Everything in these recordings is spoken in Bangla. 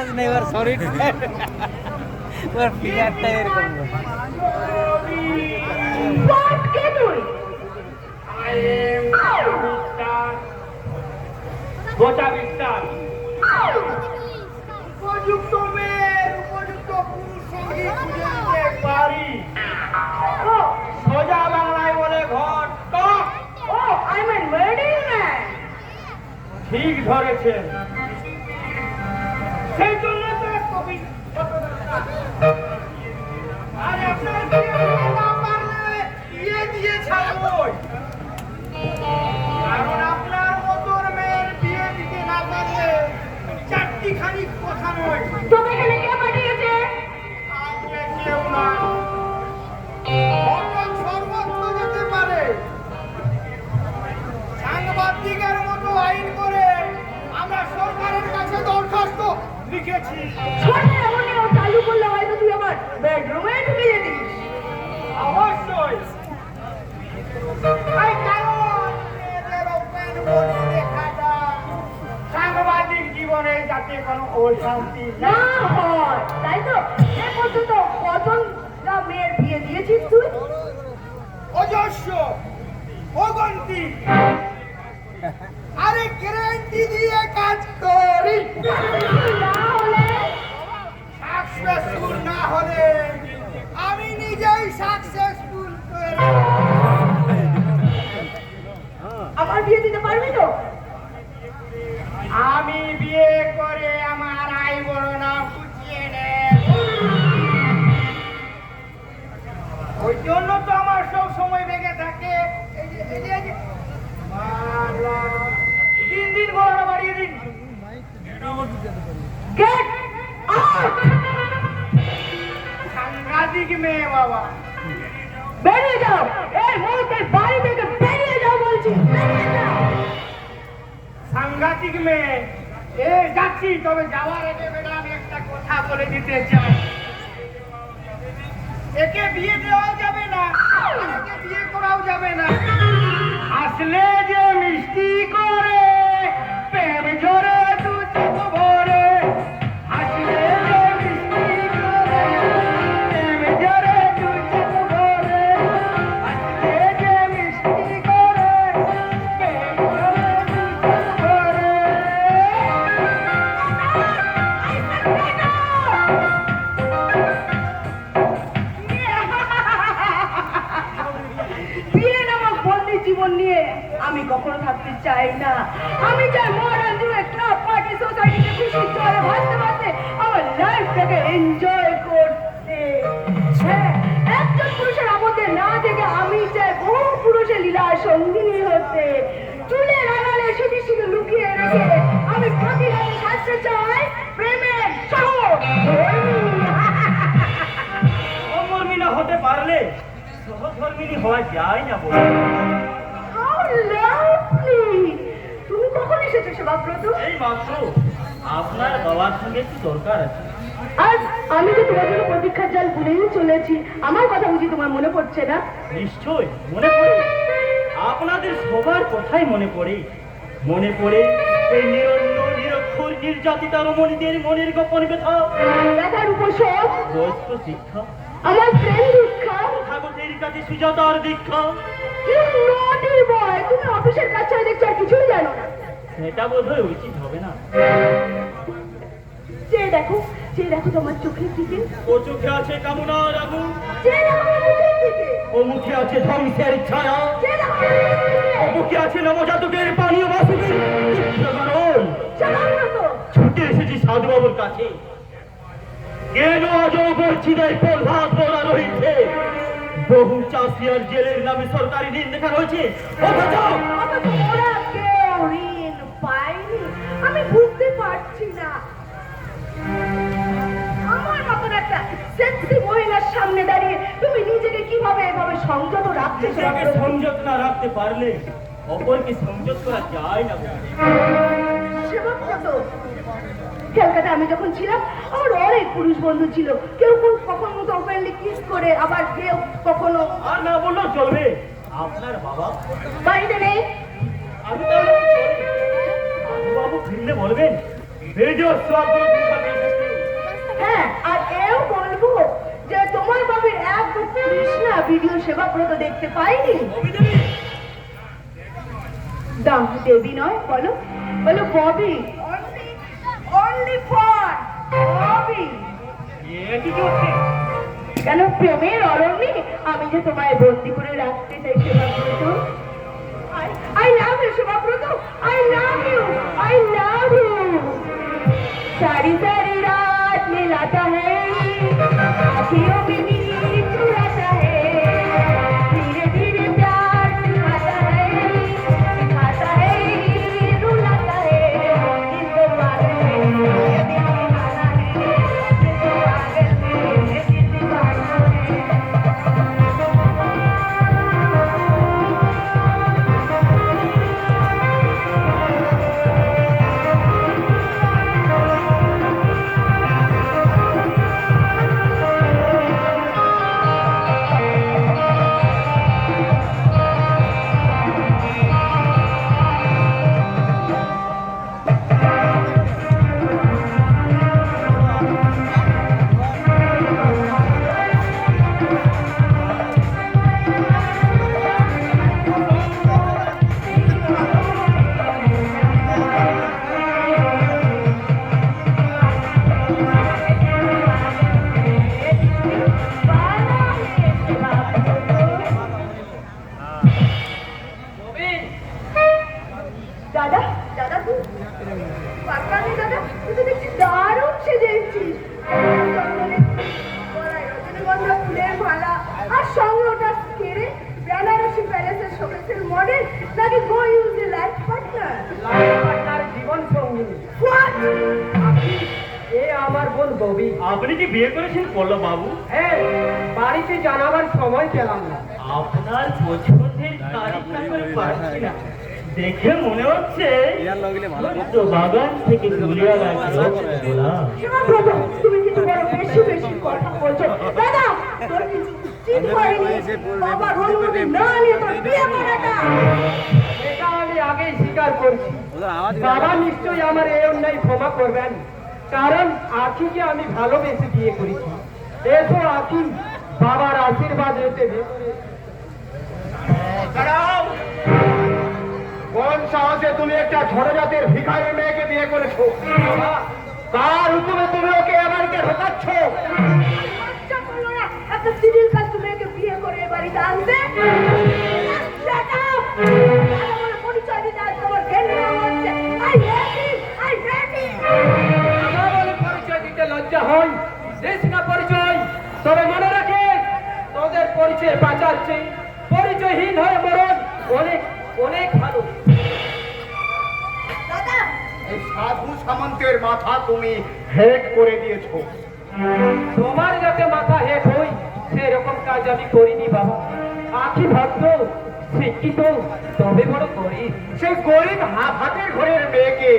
আছে না এবার শরীরটা ওর ফিগারটা এরকম? গোটা বিস্তার উপযুক্ত মেয়ের উপযুক্ত পুরুষ সঙ্গী খুঁজে পারি সোজা বাংলায় বলে ঘর oh. ঠিক ধরেছেন। সেই জন্য কবি আর বিয়ে দিয়ে ছাড়বই। আপনার মতন মেয়ের বিয়ে দিতে না পারলে চারটি খানি কথা নয়। লিখেছি ও চালু করলে হয়তো তুই আমার বেডরুমে ঢুকে যেতিস। অবশ্যই কারণ সাংবাদিক জীবনে যাতে কোনো অশান্তি না হয়, তাই তো? এ পর্যন্ত কজনটা মেয়ের বিয়ে দিয়েছিস তুই? অজস্র অগন্তি আরে গ্যারান্টি দিয়ে কাজ করি। না হলে সাকসেসফুল না হলে আমি নিজেই সাকসেসফুল আমার বিয়ে দিতে পারবি তো? আমি বিয়ে করে আমার আই বড় নাম গুছিয়ে নেব। ওই জন্য তো আমার সব সময় বেগে মেয়ে বাবা। বেরিয়ে যাও। এই মুহূর্তে বাড়ি থেকে বেরিয়ে যাও বলছি। সাংঘাতিক মেয়ে। এ যাচ্ছি তবে যাওয়ার আগে ম্যাডাম আমি একটা কথা বলে দিতে চাই। একে বিয়ে দেওয়াও যাবে না একে বিয়ে করাও যাবে না। আসলে যে মিষ্টি করে পারলে সহধর্মিনী হওয়া যায় না বলে তুমি কখন এসেছ সেবাব্রত? এই মাত্র আপনার বাবার সঙ্গে একটু দরকার আছে। আজ আমি যে তোমার জন্য প্রতীক্ষার জাল ভুলেই চলেছি আমার কথা বুঝি তোমার মনে পড়ছে না? নিশ্চয় মনে পড়ে। আপনাদের সবার কথাই মনে পড়ে। মনে পড়ে এই নিরন্ন নিরক্ষর নির্যাতিতা রমণীদের মনের গোপন বয়স্ক শিক্ষা। আমার কাছে সুজাতার দীক্ষা। You naughty boy! তুমি অফিসের কাজ ছাড়া দেখছ আর কিছুই জানো না। সেটা বোধহয় উচিত হবে না। যে দেখো যে দেখো তোমার চোখের দিকে। ও চোখে আছে কামনার আগুন। যে দেখো মুখের দিকে। ও মুখে আছে ধ্বংসের ছায়া। যে দেখো আমার মুখের দিকে। ও মুখে আছে নবজাতকের পানীয় বাসুদের চিত্রকরণ ছুটে এসেছি সাধুবাবুর কাছে। কেন আজও বর্ষিদের প্রহ্লাদ বলা রয়েছে বহু চাষি আর জেলের নামে সরকারি ঋণ দেখা রয়েছে। অথচ অথচ ওরা কেউ ঋণ পায়নি। আমি বুঝতে পারছি না। আমার মতন একটা সেক্সি মহিলার সামনে দাঁড়িয়ে তুমি নিজেকে কীভাবে এভাবে সংযত রাখতে নিজেকে সংযত না রাখতে পারলে অপরকে সংযত করা যায় না ক্যালকাটা আমি যখন ছিলাম আমার অনেক পুরুষ বন্ধু ছিল। কেউ কেউ কখনো কিন্তু ওপেনলি করে আবার কেউ কখনো আর না বলল চলবে। আপনার বাবা বাড়িতে নেই আমি তাহলে বাবু ফিরলে বলবেন? হ্যাঁ আর এও বলব যে তোমার বাবির এক কৃষ্ণা ভিডিও সেবাব্রত দেখতে পাইনি। দাম দেবী নয় বলো। বলো ববি। Only for Bobby. এ কি করছে? কেন প্রেমের অরণ্যে? আমি যে তোমায় বন্দি করে রাখতে চাই Sebabrata I love you Sebabrata I love you I love you sorry নাকি গো ইউজ এ লাইফ পার্টনার আপনার জীবন সঙ্গী হোয়াট এ আমার বোন ববি। আপনি কি বিয়ে করেছেন পল্লব বাবু? হ্যাঁ বাড়িতে জানাবার সময় পেলাম না। আপনার পছন্দের তারিখটা করে পাচ্ছি না। দেখে মনে হচ্ছে বাগান থেকে ঘুরিয়া। সীমাব্রত তুমি কিন্তু বড় বেশি বেশি কথা বলছো। দাদা তোর কিছু ঠিক হয়নি না তোর বিয়ে করাটা এটা আমি আগেই স্বীকার করছি। বাবা নিশ্চয়ই আমার এই অন্যায় ক্ষমা করবেন। কারণ আখিকে আমি ভালোবেসে বিয়ে করেছি। এসো আখি বাবার আশীর্বাদ এতে কোন সাহসে তুমি একটা ছোট জাতের ভিখারি মেয়েকে বিয়ে করেছ? কার হুকুমে তুমি ওকে আমেরিকা ঢোকাচ্ছ? একটা সিভিল কাজ মেয়েকে বিয়ে করে এ বাড়িতে আনতে Shut up! আমার পরিচয় দিতে আজ তোমার ঘেন্না হচ্ছে। I hate it I hate ইট পরিচয় দিতে লজ্জা হয় দিস না পরিচয় তবে মনে রাখে তোদের পরিচয় বাঁচাচ্ছে। পরিচয়হীন হয়ে মরণ অনেক অনেক ভালো। এই সাধু সামন্তের মাথা তুমি হেড করে দিয়েছ। তোমার যাতে মাথা হেট হই সেরকম কাজ আমি করিনি বাবা। আখি ভদ্র শিক্ষিত তবে বড় করি সেই গরিব হাতের ঘরের মেয়েকে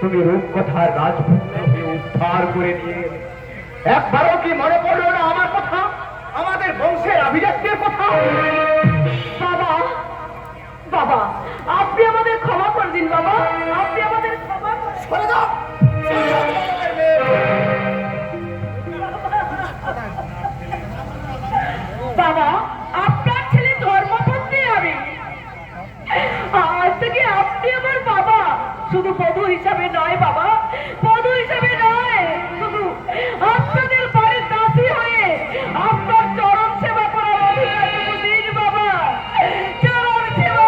তুমি রূপকথার রাজপুত্র হয়ে উদ্ধার করে নিয়ে একবারও কি মনে পড়ল না আমার কথা? আমাদের বংশের আভিজাত্যের কথা? বাবা বাবা আপনি আমাদের ক্ষমা করে দিন বাবা। আপনি আমাদের ক্ষমা করে দাও! বাবা, আপনার ছেলে ধর্মপত্নী আমি আজ থেকে আপনি আমার বাবা। শুধু বধূ হিসাবে নয় বাবা, বধূ হিসাবে নয়, শুধু আপনাদের বাড়ির দাসী হয়ে আপনার চরণ সেবা করার বাবা। চরণ সেবা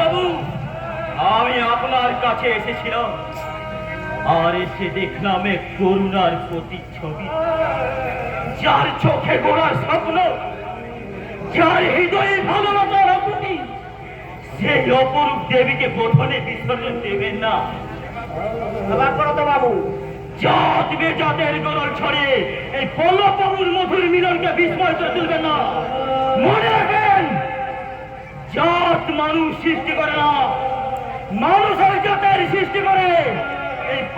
বাবু, আমি আপনার কাছে এসেছিলাম। আর এসে দেখলাম এক করুণার প্রতিচ্ছবি। যার চোখে গোড়ার স্বপ্ন যার হৃদয়ে ভালোবাসার আকুতি সেই অপরূপ দেবীকে বোধনে বিসর্জন দেবেন না। বাবু। জাত বেজাতের গরল ছড়িয়ে এই পল্লব বাবুর মধুর মিলনকে বিস্ময় করে তুলবেন না। মনে রাখবেন জাত মানুষ সৃষ্টি করে না মানুষের জাতের সৃষ্টি করে।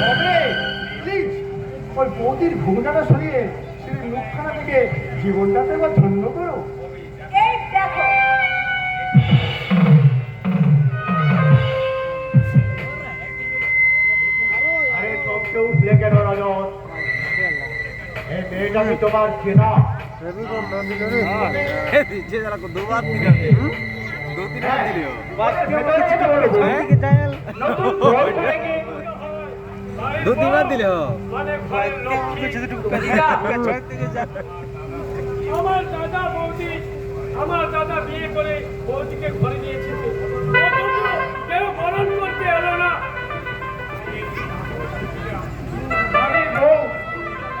তবে প্লিজ ওই বৌদির ঘুমটাটা সরিয়ে সেই মুখখানা থেকে জীবনটাতে এবার ধন্য করো। এই দেখো। আরে চমকে উঠলে কেন রজত? এই মেয়েটা কি তোমার চেনা। দিচ্ছে যারা দু বার দিল দু তিন বার দিল নতুন ঘর করে কি? দু তিন বার দিল ঘরের লক্ষ্মী। আমার দাদা বৌদি আমার দাদা বিয়ে করে বৌদিকে ঘরে নিয়ে এসেছে কেউ বরণ করতে এলো না। বাড়ির বউ,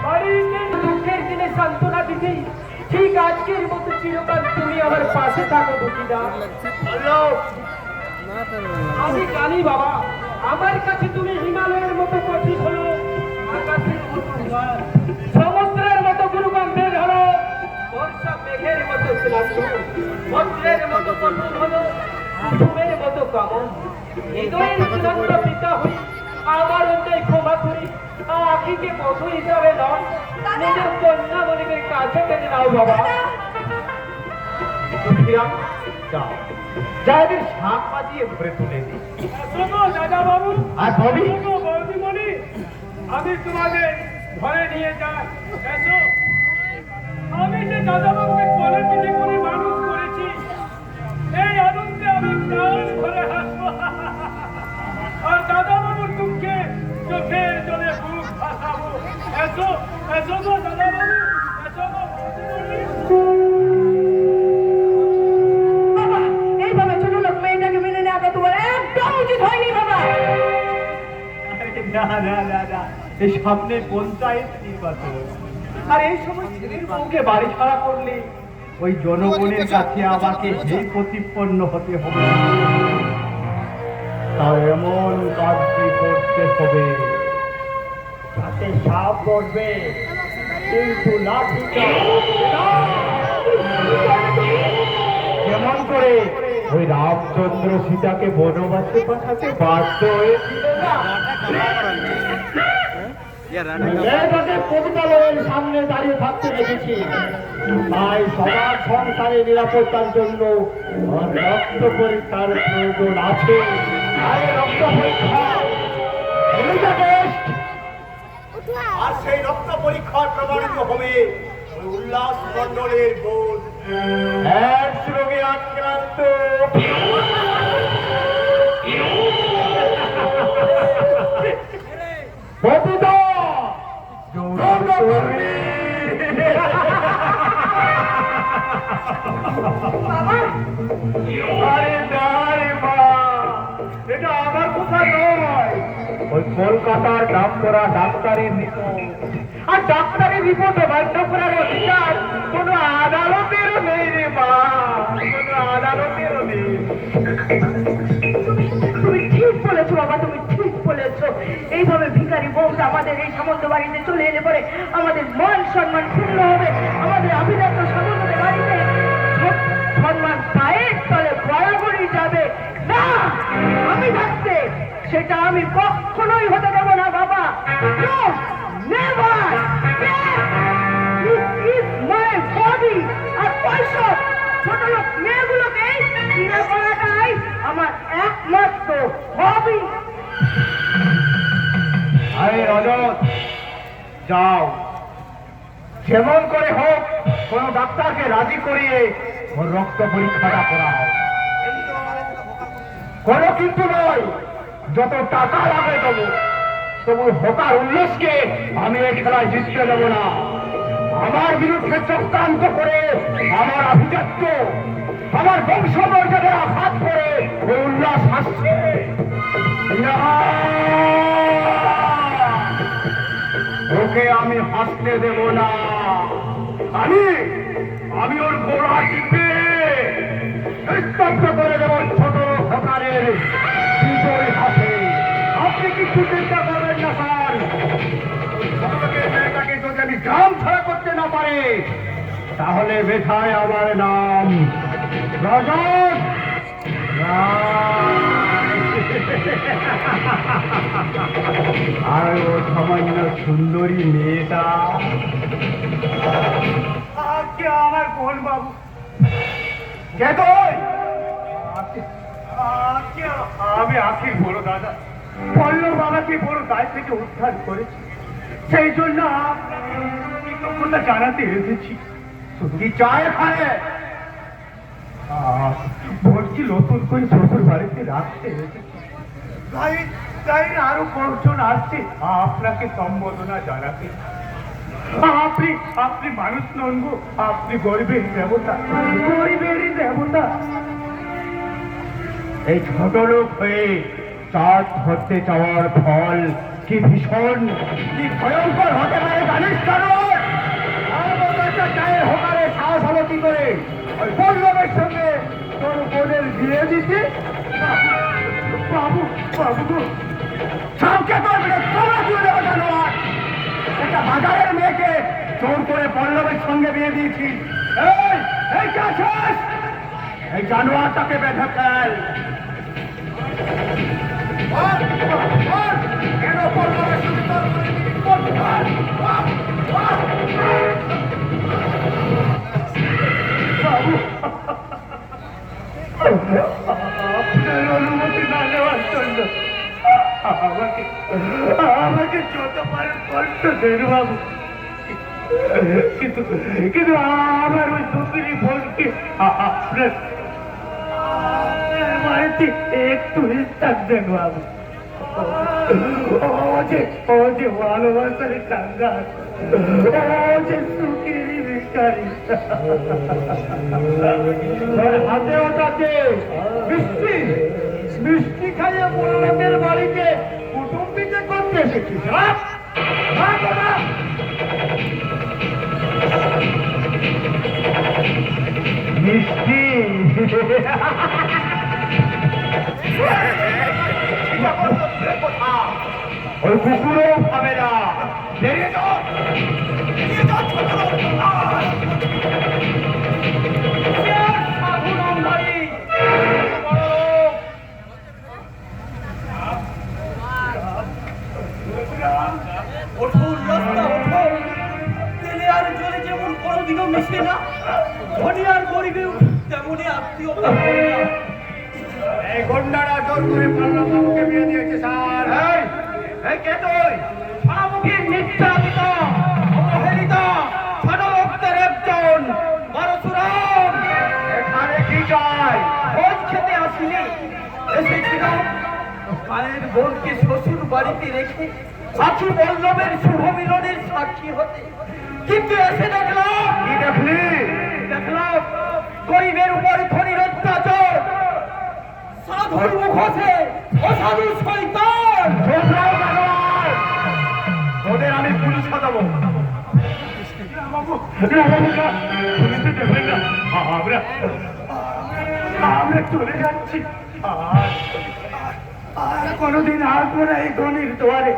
বাড়িতে দুঃখের দিনে সান্ত্বনা দিতে ঠিক আজকের মতো চিরকাল তুমি আমার পাশে থাকো দুঃখীরা আমি জানি বাবা আমার কাছে তুমি হিমালয়ের মতো কঠিন হলো আকাশের মতো সমুদ্রের মতো গুরুগম্ভীর হলো বর্ষা মেঘের মতো বজ্রের মতো কঠোর হলো ঘুমের মতো কামন হৃদয়ের চূড়ান্ত পিতা হই আমার অন্যায় ক্ষমা করি আখিকে বধু হিসাবে নয় নিজের কন্যা মনিবের কাছে টেনে নাও বাবা। যাও। যা এদের শাক বাজিয়ে ঘরে তুলে শোনো দাদা বাবু আর ববি শোনো বৌদিমণি। আমি তোমাদের ঘরে নিয়ে যাই। এসো। আমি যে দাদা বাবুকে কোলে পিঠে করে মানুষ করেছি এই আনন্দে আমি প্রাণ ভরে হাসবো। আর দাদা বাবুর দুঃখে চোখের জলে বুক ভাসাবো। এসো এসো গো দাদা বাবু না না না না। এই সামনে পঞ্চায়েত নির্বাচন। আর এই সময় ছেলের বাড়ি ছাড়া করলে ওই জনগণের কাছে আমাকে প্রতিপন্ন হতে হবে। এমন কাজটি করতে হবে? সাপ করবে কিন্তু করে ওই রামচন্দ্র সীতাকে বনবাসে পাঠাতে বাধ্য হয়েছিল না? সংসারে নিরাপত্তার জন্য রক্ত পরীক্ষার প্রয়োজন আছে। পরীক্ষা আর সেই রক্ত পরীক্ষার প্রমাণিত হবে উল্লাস মন্ডলের এক রোগে আক্রান্ত। কলকাতার নাম করা ডাক্তারের রিপোর্ট। আর ডাক্তারের রিপোর্ট অমান্য করার অধিকার। কোন আদালতেরও নেই রে মা কোন আদালতেরও নেই। তুমি ঠিক বলেছ বাবা এইভাবে ভিখারি বউটা আমাদের এই সামন্ত বাড়িতে চলে এলে পরে আমাদের মান সম্মান ক্ষুণ্ণ হবে। আমাদের অভিজাত সামন্তদের বাড়িতে সম্মান পায়ের তলে বরাবরই যাবে। না, আমি থাকতে সেটা আমি কখনোই হতে দেবো না, বাবা। ছোট লোক মেয়েগুলোকে আমার একমাত্র হবি আরে রজত, যাও। যেমন করে হোক, কোন ডাক্তারকে রাজি করিয়ে ওর রক্ত পরীক্ষাটা করা হোক কোনো কিন্তু নয়, যত টাকা লাগে দেবো তবু হোকার উল্লাসকে আমি এই খেলায় জিততে দেবো না। আমার বিরুদ্ধে চক্রান্ত করে, আমার আভিজাত্য, আমার বংশ মর্যাদার আঘাত করে ওই উল্লাস হাসছে। না! ওকে আমি হাসতে দেব না। আমি আমি ওর গোড়া টিপে স্তব্ধ করে দেব ছোট সরকারের বিজয় হাসে আপনি কিছু চিন্তা করবেন না, স্যার। মেয়েটাকে যদি আমি গ্রাম ছাড়া করতে না পারে, তাহলে বেথায় আমার নাম রজত। আর ও সামান্য সুন্দরী মেয়েটা। আজকে আমার বোন বাবু? কে আজকে আমি আখির বড় দাদা। পল্লব বাবাকে বড় গায়ে থেকে উদ্ধার করেছি। সেই জন্য আপনাকে জানাতে এসেছি। কি চায় আহ, বলছি নতুন করে শ্বশুর বাড়িতে রাখতে এসেছি। তাই আরও কয়েকজন আসছে। আপনাকে সম্বোধনা জানাতে। আপনি আপনি মানুষ নন গো আপনি গরিবের দেবতা। গরিবেরই দেবতা। এই ছোট লোক হয়ে চাঁদ ধরতে চাওয়ার ফল কি ভীষণ? কি ভয়ঙ্কর হতে পারে জানিস কেন চায়ের হোকারে সাহস হলো কি করে? ওই সঙ্গে তোর বোনের বিয়ে দিতে? বাবু বাবু সবকে তোমরা তুলে দেবো জানোয়ার একটা বাজারের মেয়েকে জোর করে পল্লবের সঙ্গে বিয়ে দিয়েছি। এই এই জানোয়ারটাকে বেঁধে ফেল। কেন বল, আমাকে আমাকে যত পারেন কষ্ট দেন বাবু। কিন্তু কিন্তু আমার ওই দুপুরি বোনকে আপনার বাড়িতে একটু স্থান দেন বাবু। ও যে ও যে ভালোবাসার কাঙ্গাল ও যে সুখের ভিকারি হাতে ওটাতে মিষ্টি। মিষ্টি খাইয়ে মোল্লাদের বাড়িতে কুটুম্বিতে করতে এসেছিস মিষ্টি? ওই কুকুরও খাবে না। মিশে না ধনী আর গরিবেও তেমনই আত্মীয়তা এই গন্ডারা জোর করে পাল্লা বাবুকে বিয়ে দিয়েছে স্যার। এই এই কে তুই? স্বামুখী নির্যাতিত, অবহেলিত, ষড়লোকদের একজন, পরশুরাম। এখানে কি চাই ভোজ খেতে আসিনি এসেছিলাম মায়ের বোনকে শ্বশুর বাড়িতে রেখে সাথী বল্লভের শুভ মিলনের সাক্ষী হতে। কিন্তু এসে দেখলাম কি দেখলি? দেখলাম গরিবের উপর ধনীর অত্যাচার সাধুর মুখোশে অসাধু শৈতান ছোটরাও আমি পুলিশ না আমরা চলে যাচ্ছি। আর কোনোদিন আসব না এই ধনির দুয়ারে।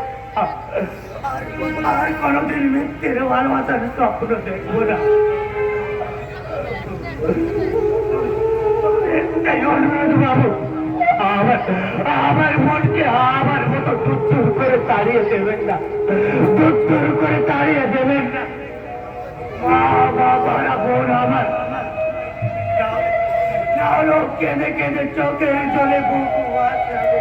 আর- আর কোনোদিন মিথ্যের ভালোবাসার স্বপ্ন দেখব না এই অনুরোধ বাবু আমার আমার মনকে আমার মতো দুত্তুর করে তাড়িয়ে দেবেন না দুত্তুর করে তাড়িয়ে দেবেন না মা বাবারা বোন আমার না হলো কেঁদে কেঁদে চোখের জলে বুক ভাসাবে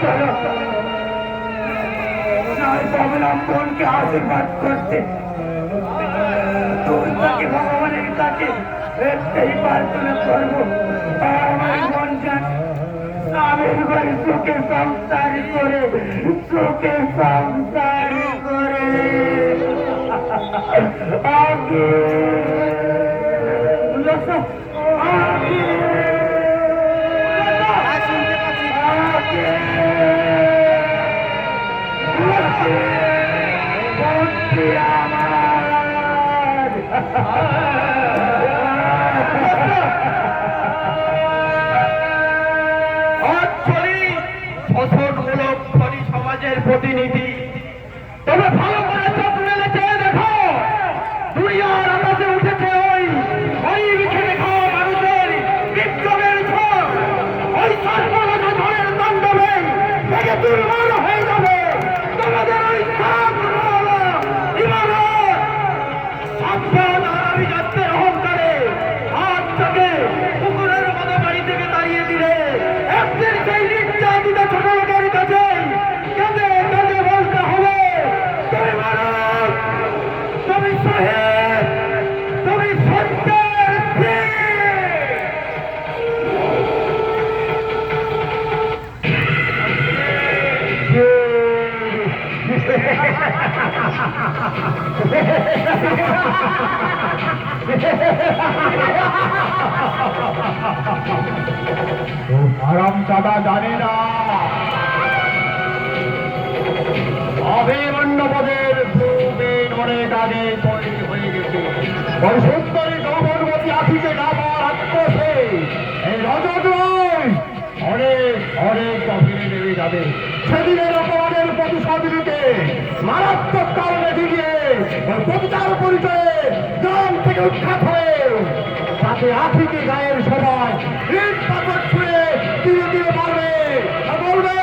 চলো আশীর্বাদ করতে তুমি তাকে ভগবানের কাছে প্রার্থনা করব আমার মন জান স্বামীর ঘরে সুখে করে সুখে সংসার করে আগে Yeah. ট্রাফিকে আত্মসে এই রজত অনেক অনেক গভীরে নেমে যাবে। সেদিনের অপরাধের প্রতিশোধ নিতে মারাত্মক কারণে ভিড়িয়ে প্রতিকার পরিচয়ে গ্রাম থেকে উৎখাত হয়ে তাতে আফ্রিকি গায়ের সবাই ঋণ পাথর ছুঁয়ে ধীরে ধীরে মারবে বলবে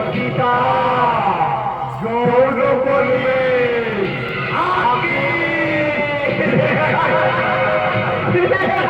অধিকার